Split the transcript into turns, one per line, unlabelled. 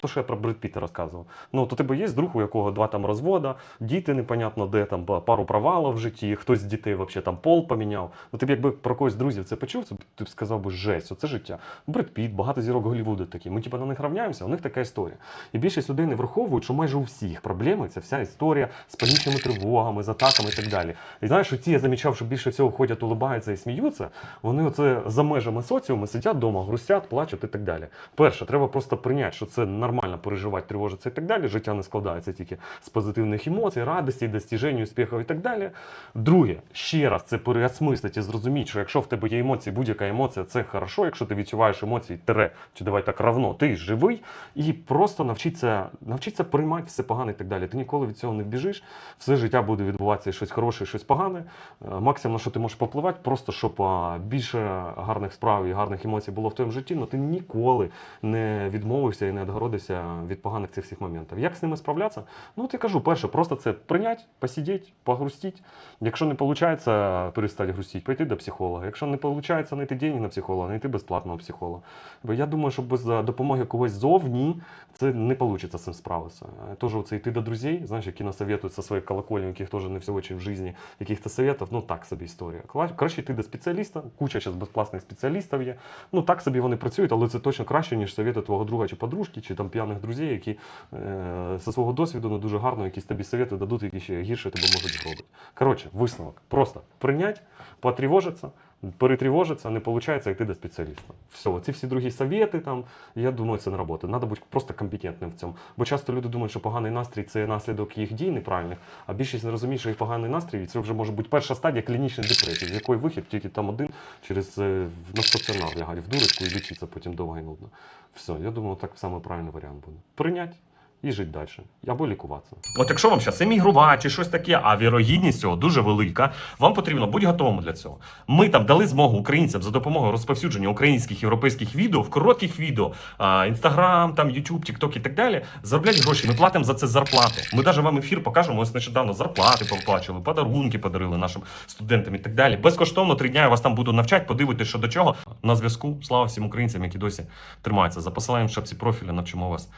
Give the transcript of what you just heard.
те, що я про Бред Піта розказував. Ну, то тебе є друг, у якого два там розвода, діти непонятно де, там пару провалів в житті, хтось з дітей взагалі там пол поміняв. Ну, ти б якби про когось друзів це почув, ти б сказав би жесть, оце життя. Бред Піт, багато зірок Голлівуду такі. Ми типу, на них равняємося, у них така історія. І більшість людей не враховують, що майже у всіх проблеми це вся історія з панічними тривогами, з атаками і так далі. І знаєш, ці я замічав, що більше всього ходять, улибаються і сміються. Вони оце за межами соціуму сидять вдома, грустять, плачуть і так далі. Перше, треба просто прийняти, що це нормально переживати, тривожитися і так далі. Життя не складається тільки з позитивних емоцій, радості, достіжень, успіхів і так далі. Друге, ще раз це переосмислити і зрозуміти, що якщо в тебе є емоції, будь-яка емоція, це хорошо. Якщо ти відчуваєш емоції, тере, чи давай так равно, ти живий, і просто навчитися, навчитися приймати все погане і так далі. Ти ніколи від цього не вбіжиш. Все життя буде відбуватися щось хороше, щось погане. Е, Максимум, на що ти можеш попливати, просто щоб більше гарних справ і гарних емоцій було в твоєму житті, але ти ніколи не відмовився і не відгородився від поганих цих всіх моментів. Як з ними справлятися? Ну, от я кажу, перше, просто це прийняти, посидіти, погрустити. Якщо не виходить перестати грустити, пойти до психолога. Якщо не виходить знайти деньги на психолога, знайти безплатного психолога. Бо я думаю, що без е, допомоги когось зовні це не вийде з цим справитися. Е, Теж оце йти до друзей, знаєш, які насоветують со своїх колокольні, яких теж не все очень в житті, яких-то советів, ну так собі історія. Краще йти до спеціаліста, куча зараз безплатних спеціалістів є. Ну так собі вони працюють, але це точно краще, ніж совєти твого друга чи подружки, чи там п'яних друзів, які е, зі свого досвіду не дуже гарно якісь тобі совєти дадуть, які ще гірше тебе можуть зробити. Коротше, висновок. Просто прийнять, потривожитися, перетривожитися, не виходить йти до спеціаліста. Все, ці всі другі совєти там, я думаю, це не робота. Треба бути просто компетентним в цьому. Бо часто люди думають, що поганий настрій це наслідок їх дій неправильних, а більшість не розуміє, що їх поганий настрій і це вже може бути перша стадія клінічної депресії, з якої вихід тільки там один через е, на стаціонар лягати в дурочку і лічиться потім довго і нудно. Все, я думаю, так саме правильний варіант буде. Прийняти і жити далі. Або лікуватися.
От якщо вам зараз емігрувати чи щось таке, а вірогідність цього дуже велика, вам потрібно бути готовим для цього. Ми там дали змогу українцям за допомогою розповсюдження українських європейських відео в коротких відео, інстаграм, там Ютуб, Тікток і так далі. Заробляти гроші. Ми платимо за це зарплату. Ми навіть вам ефір покажемо. Ось нещодавно зарплати поплачували, подарунки подарили нашим студентам і так далі. Безкоштовно три дня я вас там буду навчати, подивитися, що до чого. На зв'язку. Слава всім українцям, які досі тримаються. За посиланням в шапці профіля навчимо вас